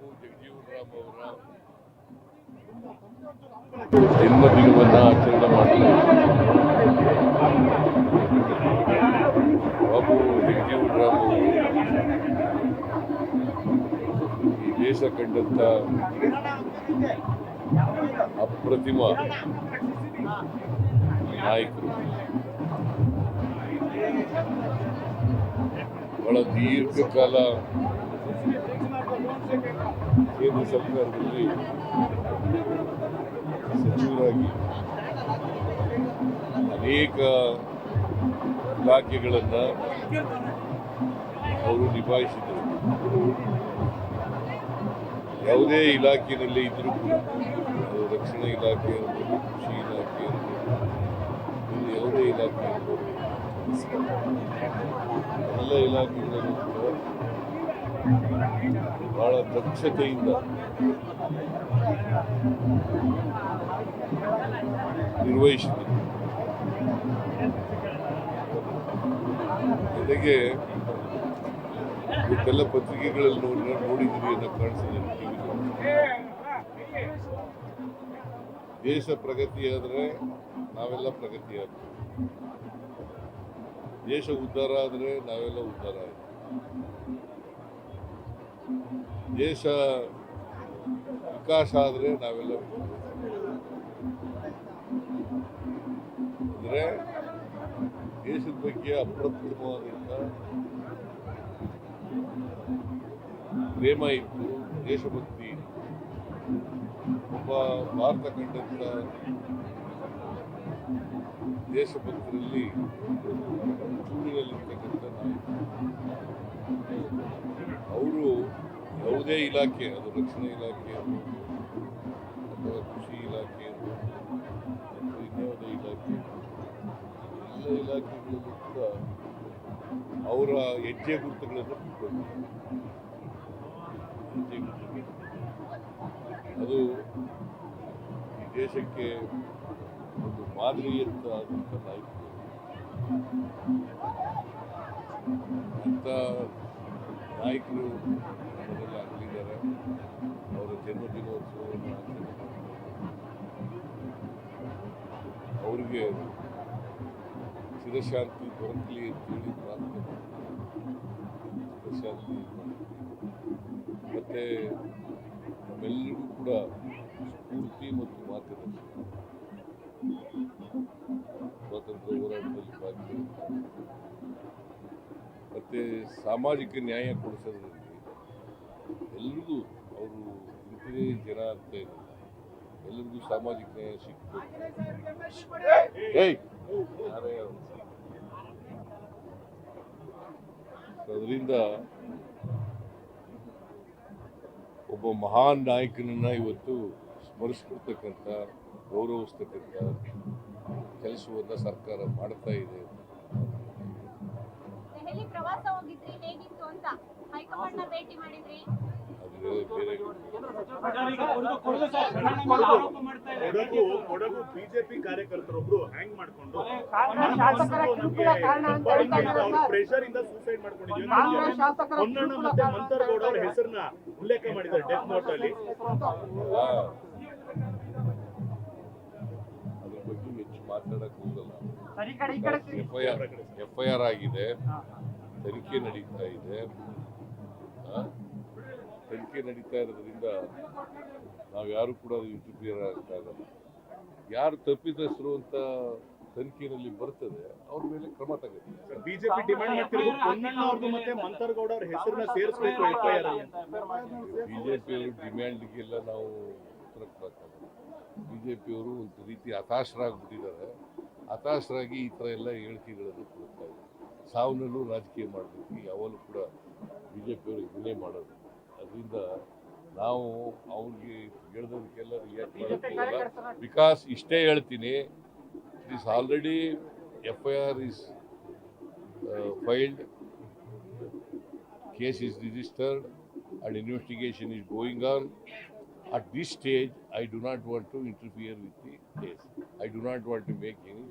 ಬಾಬು ಆಚರಣೆ ಬಾಬು ಜಗಜೀವನರಾಮ್ ಈ ದೇಶ ಕಂಡಂತ ಅಪ್ರತಿಮ ನಾಯಕರು. ಬಹಳ ದೀರ್ಘಕಾಲ ಕೇಂದ್ರ ಸರ್ಕಾರದಲ್ಲಿ ಸಚಿವರಾಗಿ ಅನೇಕ ಇಲಾಖೆಗಳನ್ನು ಅವರು ನಿಭಾಯಿಸಿದರು. ಯಾವುದೇ ಇಲಾಖೆಯಲ್ಲಿ ಇದ್ರೂ ಕೂಡ ರಕ್ಷಣಾ ಇಲಾಖೆ ಇರ್ಬೋದು ಕೃಷಿ ಇಲಾಖೆ ಇರ್ಬೋದು ಯಾವುದೇ ಇಲಾಖೆ ಇರ್ಬೋದು ಎಲ್ಲ ಇಲಾಖೆಗಳಲ್ಲೂ ಕೂಡ ಬಹಳ ದಕ್ಷತೆಯಿಂದ. ನಿರ್ವಹಿಸಿದೆ. ಜೊತೆಗೆ ಇದೆಲ್ಲ ಪತ್ರಿಕೆಗಳಲ್ಲಿ ನೋಡಿ ನೋಡಿದ್ದೀರಿ ಅನ್ನೋ ಕಾಣಿಸಿದೆ ದೇಶ ಪ್ರಗತಿಯಾದರೆ ನಾವೆಲ್ಲ ಪ್ರಗತಿ ಆಗ್ತೀವಿ ದೇಶ ಉದ್ಧಾರ ಆದರೆ ನಾವೆಲ್ಲ ಉದ್ಧಾರ ಆಗ್ತೀವಿ ದೇಶ ವಿಕಾಸ ಆದರೆ ನಾವೆಲ್ಲ ಅಂದರೆ ದೇಶದ ಬಗ್ಗೆ ಅಪ್ರಪ್ರಥಮವಾದಂಥ ಪ್ರೇಮ ಇತ್ತು, ದೇಶಭಕ್ತಿ ಒಬ್ಬ ಭಾರತ ಕಂಡಂಥ ದೇಶಭಕ್ತರಲ್ಲಿ ಯಾವುದೇ ಇಲಾಖೆ, ಅದು ರಕ್ಷಣಾ ಇಲಾಖೆ ಅಥವಾ ಕೃಷಿ ಇಲಾಖೆ ಅಥವಾ ಇನ್ಯಾವುದೇ ಇಲಾಖೆ, ಎಲ್ಲ ಇಲಾಖೆಗಳಲ್ಲೂ ಕೂಡ ಅವರ ಹೆಜ್ಜೆ ಗುರುತುಗಳನ್ನು ಇಟ್ಕೊಂಡು ಹೆಜ್ಜೆ ಗುರುತುಗಳು. ಅದು ಈ ದೇಶಕ್ಕೆ ಒಂದು ಮಾದರಿ ಅಂತ ನಾಯಕರು. ಅಂಥ ನಾಯಕರು ಅವರೆಲ್ಲ ಆಗಲಿದ್ದಾರೆ. ಅವರ ಜನ್ಮದಿನೋತ್ಸವವನ್ನು ಅವರಿಗೆ ಚಿರಶಾಂತಿ ದೊರಕಲಿ ಅಂತೇಳಿ ಪ್ರಾರ್ಥನೆ ಚಿರಶಾಂತಿ ಮತ್ತು ನಮ್ಮೆಲ್ಲರಿಗೂ ಕೂಡ ಸ್ಫೂರ್ತಿ ಮತ್ತು ಮಾರ್ಗದರ್ಶನ. ಸ್ವಾತಂತ್ರ್ಯ ಹೋರಾಟದಲ್ಲಿ ಮತ್ತು ಸಾಮಾಜಿಕ ನ್ಯಾಯ ಕೊಡಿಸೋದ್ರಲ್ಲಿ ಎಲ್ರಿಗೂ ಅವರು ಇಂಥದೇ ಜನ ಅಂತ ಇರಲಿಲ್ಲ ಎಲ್ಲರಿಗೂ ಸಾಮಾಜಿಕ ನ್ಯಾಯ ಸಿಕ್ತು ಅದರಿಂದ ಒಬ್ಬ ಮಹಾನ್ ನಾಯಕನನ್ನ ಇವತ್ತು ಸ್ಮರಿಸ್ಕೊಡ್ತಕ್ಕಂಥ ಗೌರವಿಸ್ತಕ್ಕಂಥ ಕೆಲಸವನ್ನು ಸರ್ಕಾರ ಮಾಡ್ತಾ ಇದೆ. ದೆಹಲಿ ಪ್ರವಾಸ ಹೋಗಿದ್ರಿ ಹೇಗಿತ್ತು ಅಂತ ಹೈಕಮಾಂಡ್ನ ಭೇಟಿ ಮಾಡಿದ್ರಿ? ಕೊಡಗು ಕೊಡಗು ಬಿಜೆಪಿ ಕಾರ್ಯಕರ್ತರೊಬ್ರು ಹ್ಯಾಂಗ್ ಮಾಡ್ಕೊಂಡು ಶಾಸಕರ ಕಿರುಕುಳ ಕಾರಣ ಅಂತ ಹೇಳ್ತಾ ಇದ್ದಾರೆ ಸರ್. ಪ್ರೆಷರ್ ಇಂದ ಸೂಸೈಡ್ ಮಾಡ್ಕೊಂಡಿದ್ದೀವಿ ಕಾಂಗ್ರೆಸ್ ಶಾಸಕರ ಹೊನ್ನಣ್ಣ ಮತ್ತೆ ಮಂತರಗೌಡ ಅವ್ರ ಹೆಸರನ್ನ ಉಲ್ಲೇಖ ಮಾಡಿದ್ದಾರೆ ಡೆತ್ ನೋಟ್ ಅಲ್ಲಿ. ಆ, ಅದ್ರ ಬಗ್ಗೆ ಹೆಚ್ಚು ಮಾತಾಡಕ್ ಹೋಗಲ್ಲ. ಎಫ್ ಐ ಆರ್ ಆಗಿದೆ. ತನಿಖೆ ನಡೀತಾ ಇದೆ? ತನಿಖೆ ನಡೀತಾ ಇರೋದ್ರಿಂದ ನಾವು ಯಾರು ಕೂಡ ಇಂಟರ್ಫಿಯರ್ ಆಗಕ್ಕಾಗಲ್ಲ ಯಾರು ತಪ್ಪಿತಸ್ಥರು ಅಂತ ತನಿಖೆಯಲ್ಲಿ ಬರ್ತದೆ ಅವ್ರ ಮೇಲೆ ಕ್ರಮ ತಗೋತೀವಿ ಬಿಜೆಪಿ ಡಿಮ್ಯಾಂಡ್ ಮಾಡ್ತಿರೋದು ಹೊನ್ನಣ್ಣ ಅವ್ರದ್ದು ಮತ್ತೆ ಮಂತರಗೌಡ ಅವ್ರ ಹೆಸರನ್ನ ಸೇರಿಸಬೇಕು ಅಂತ. ಬಿಜೆಪಿಯವರು ಡಿಮ್ಯಾಂಡ್ಗೆಲ್ಲ ನಾವು ಉತ್ತರ ಬಿಜೆಪಿ ಬಿಜೆಪಿಯವರು ಒಂದು ರೀತಿ ಹತಾಶರಾಗ್ಬಿಟ್ಟಿದ್ದಾರೆ. ಹತಾಶರಾಗಿ ಈ ಥರ ಎಲ್ಲ ಹೇಳಿಕೆಗಳನ್ನು ಕೊಡ್ತಾ ಇದ್ದಾರೆ. ಸಾವನ್ನಲ್ಲೂ ರಾಜಕೀಯ ಮಾಡಬೇಕು. ಯಾವಾಗಲೂ ಕೂಡ ಬಿ ಜೆ ಬಿಜೆಪಿಯವರು ಇದನ್ನೇ ಮಾಡೋದು. ಅದರಿಂದ ನಾವು ಅವ್ರಿಗೆ ಹೇಳಿದವ್ರಿಗೆಲ್ಲ ರಿಯಾಕ್ಟ್ ವಿಕಾಸ್ ಬಿಕಾಸ್ ಇಷ್ಟೇ ಹೇಳ್ತೀನಿ. It is already F I R is filed case is registered and investigation is going on at this stage I do not want to interfere with the case I do not want to make any